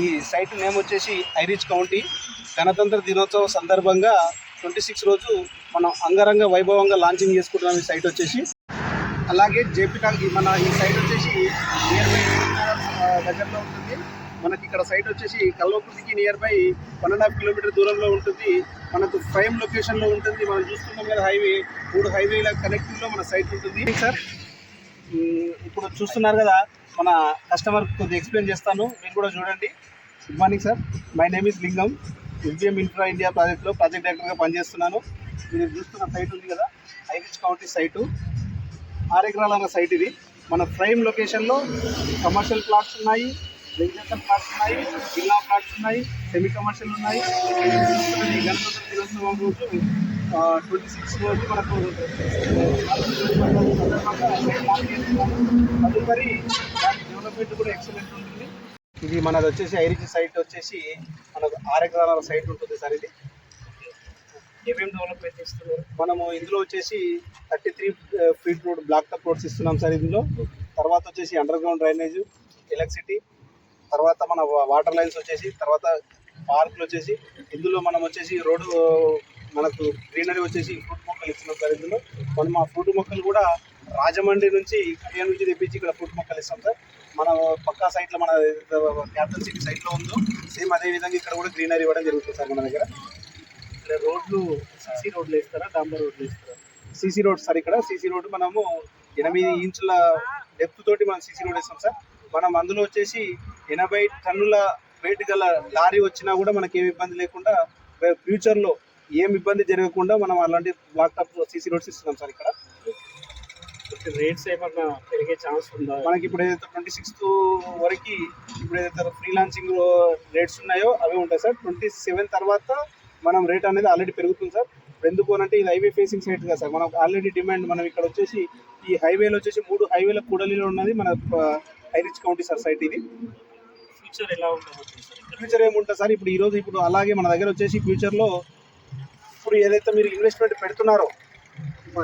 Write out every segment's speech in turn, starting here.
ఈ site name వచ్చేసి ఐరిచ్ county. గణతంత్ర దినోత్సవం సందర్భంగా ట్వంటీ సిక్స్ రోజు మనం అంగరంగ వైభవంగా లాంచింగ్ చేసుకుంటున్నాం ఈ సైట్ వచ్చేసి. అలాగే జేపీ ఈ మన ఈ సైట్ వచ్చేసి నియర్ బై దగ్గరలో ఉంటుంది. మనకి ఇక్కడ సైట్ వచ్చేసి కల్వకుర్తికి near by one and half kilometre దూరంలో ఉంటుంది. మనకు ప్రైమ్ లొకేషన్లో ఉంటుంది. మనం చూస్తున్నాం కదా హైవే మూడు హైవేల కనెక్టింగ్లో మన సైట్ ఉంటుంది. సార్? ఇప్పుడు చూస్తున్నారు కదా మన కస్టమర్ కొద్దిగా ఎక్స్ప్లెయిన్ చేస్తాను. మీరు కూడా చూడండి. Good morning sir my name is Lingam SBM infra India ప్రాజెక్ట్లో ప్రాజెక్ట్ డైరెక్టర్గా పనిచేస్తున్నాను. మీరు చూస్తున్న సైట్ ఉంది కదా ఐరిచ్ కౌంటీ సైటు ఆరు ఎకరాల సైట్ ఇది. మన ఫ్రైమ్ లొకేషన్లో కమర్షియల్ ప్లాట్స్ ఉన్నాయి రెసిడెన్షియల్ ప్లాట్స్ ఉన్నాయి విల్లా ప్లాట్స్ ఉన్నాయి సెమీ కమర్షియల్ ఉన్నాయి రోజు ట్వంటీ సిక్స్ రోజు మనకు తదుపరి దాని డెవలప్మెంట్ కూడా ఎక్సలెంట్ ఉంటుంది. ఇది మనది వచ్చేసి ఐరిచ్ సైట్ వచ్చేసి మనకు ఆరు ఎకరాల సైట్ ఉంటుంది సార్ ఇది. ఏమేమి డెవలప్మెంట్ ఇస్తున్నారు మనము ఇందులో వచ్చేసి thirty three feet road black top roads ఇస్తున్నాం సార్ ఇందులో. తర్వాత వచ్చేసి అండర్ గ్రౌండ్ డ్రైనేజ్ ఎలక్ట్రిసిటీ తర్వాత మన వాటర్ లైన్స్ వచ్చేసి తర్వాత పార్కులు వచ్చేసి ఇందులో మనం వచ్చేసి రోడ్డు మనకు గ్రీనరీ వచ్చేసి ఫ్రూట్ మొక్కలు ఇస్తున్నాం సార్ ఇందులో. మనం ఆ ఫ్రూట్ మొక్కలు కూడా రాజమండ్రి నుంచి ఇండియా నుంచి తెప్పించి ఇక్కడ ఫ్రూట్ మొక్కలు ఇస్తాం సార్. మన పక్కా సైట్లో మన క్యాపిటల్ సిటీ సైట్లో ఉందో సేమ్ అదే విధంగా ఇక్కడ కూడా గ్రీనరీ ఇవ్వడం జరుగుతుంది సార్ మన దగ్గర. ఇక్కడ రోడ్లు సిసి రోడ్లు వేస్తారా డాంబర్ రోడ్లు వేస్తారా? సీసీ రోడ్ సార్ ఇక్కడ సీసీ రోడ్ మనము ఎనిమిది ఇంచుల డెప్త్ తోటి మనం సీసీ రోడ్ వేస్తాం సార్. మనం అందులో వచ్చేసి ఎనభై టన్నుల వెయిట్ గల లారీ వచ్చినా కూడా మనకి ఏమి ఇబ్బంది లేకుండా ఫ్యూచర్లో ఏం ఇబ్బంది జరగకుండా మనం అలాంటి బ్లాక్ టాప్ సీసీ రోడ్స్ ఇస్తున్నాం సార్ ఇక్కడ. రేట్స్ ఏమన్నా పెరిగే ఛాన్స్ ఉందా? మనకి ఇప్పుడు ఏదైతే ట్వంటీ సిక్స్త్ వరకు ఇప్పుడు ఏదైతే ఫ్రీలాన్సింగ్ రేట్స్ ఉన్నాయో అవి ఉంటాయి సార్. ట్వంటీ సెవెన్ తర్వాత మనం రేట్ అనేది ఆల్రెడీ పెరుగుతుంది సార్. ఎందుకు అంటే ఇది హైవే ఫేసింగ్ సైట్ కదా సార్. మనం ఆల్రెడీ డిమాండ్ మనం ఇక్కడ వచ్చేసి ఈ హైవేలో వచ్చేసి మూడు హైవేల కూడలిలో ఉన్నది మన high rich county sir site ఇది. ఫ్యూచర్ ఎలా ఇక్కడ? ఫ్యూచర్ ఏముంటుంది సార్? ఇప్పుడు ఈరోజు ఇప్పుడు అలాగే మన దగ్గర వచ్చేసి ఫ్యూచర్లో ఇప్పుడు ఏదైతే మీరు ఇన్వెస్ట్మెంట్ పెడుతున్నారో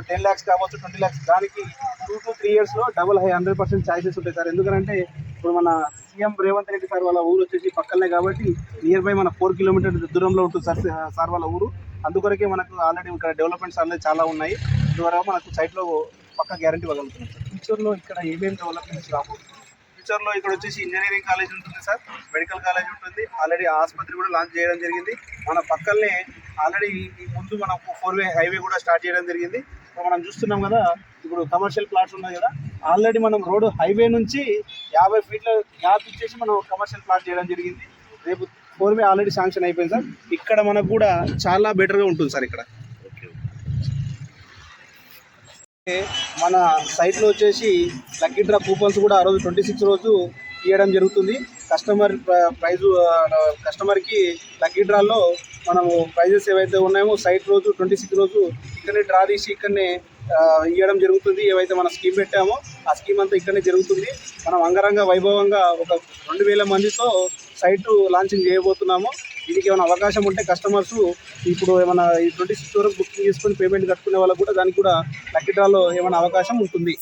టెన్ ల్యాక్స్ కావచ్చు ట్వంటీ ల్యాక్స్ దానికి టూ టు త్రీ ఇయర్స్లో double high hundred percent choices ఉంటాయి సార్. ఎందుకంటే ఇప్పుడు మన సీఎం రేవంత్ రెడ్డి సార్ వాళ్ళ ఊరు వచ్చేసి పక్కనే కాబట్టి నియర్ బై మన ఫోర్ కిలోమీటర్ దూరంలో ఉంటుంది సార్ సార్ వాళ్ళ ఊరు. అందుకొరకే మనకు ఆల్రెడీ ఇక్కడ డెవలప్మెంట్స్ అనేది చాలా ఉన్నాయి. ద్వారా మనకు సైట్లో పక్క గ్యారంటీ ఇవ్వగలుగుతున్నాం సార్. ఫ్యూచర్లో ఇక్కడ ఏమేమి డెవలప్మెంట్స్ రాబోతుంది ఫ్యూచర్లో ఇక్కడ వచ్చేసి ఇంజనీరింగ్ కాలేజ్ ఉంటుంది సార్ మెడికల్ కాలేజ్ ఉంటుంది. ఆల్రెడీ ఆసుపత్రి కూడా లాంచ్ చేయడం జరిగింది. మన పక్కనే ఆల్రెడీ ముందు మనం ఫోర్ వే హైవే కూడా స్టార్ట్ చేయడం జరిగింది. మనం చూస్తున్నాం కదా ఇప్పుడు కమర్షియల్ ప్లాట్స్ ఉన్నాయి కదా ఆల్రెడీ మనం రోడ్ హైవే నుంచి యాభై ఫీట్ల గ్యాప్ ఇచ్చేసి మనం కమర్షియల్ ప్లాట్ చేయడం జరిగింది. రేపు ఫోర్ వే ఆల్రెడీ శాంక్షన్ అయిపోయింది సార్. ఇక్కడ మనకు కూడా చాలా బెటర్గా ఉంటుంది సార్ ఇక్కడ. మన సైట్లో వచ్చేసి లక్కీ డ్రా కూపన్స్ కూడా ఆ రోజు ట్వంటీ సిక్స్ రోజు ఇవ్వడం జరుగుతుంది. కస్టమర్ ప్రైజు ప్రైజ్ కస్టమర్కి లక్కీ డ్రాలో మనము ప్రైజెస్ ఏవైతే ఉన్నాయో సైట్ రోజు ట్వంటీ సిక్స్ రోజు ఇక్కడనే డ్రా తీసి ఇక్కడనే ఇవ్వడం జరుగుతుంది. ఏవైతే మన స్కీమ్ పెట్టామో ఆ స్కీమ్ అంతా ఇక్కడనే జరుగుతుంది. మనం అంగరంగ వైభవంగా ఒక రెండు వేల మందితో సైట్ లాంచింగ్ చేయబోతున్నాము. దీనికి ఏమైనా అవకాశం ఉంటే కస్టమర్స్ ఇప్పుడు ఏమైనా ఈ ట్వంటీ సిక్స్ వరకు బుకింగ్ చేసుకొని పేమెంట్ కట్టుకునే వాళ్ళకు కూడా దానికి కూడా లక్కీ డ్రాలో ఏమైనా అవకాశం ఉంటుంది.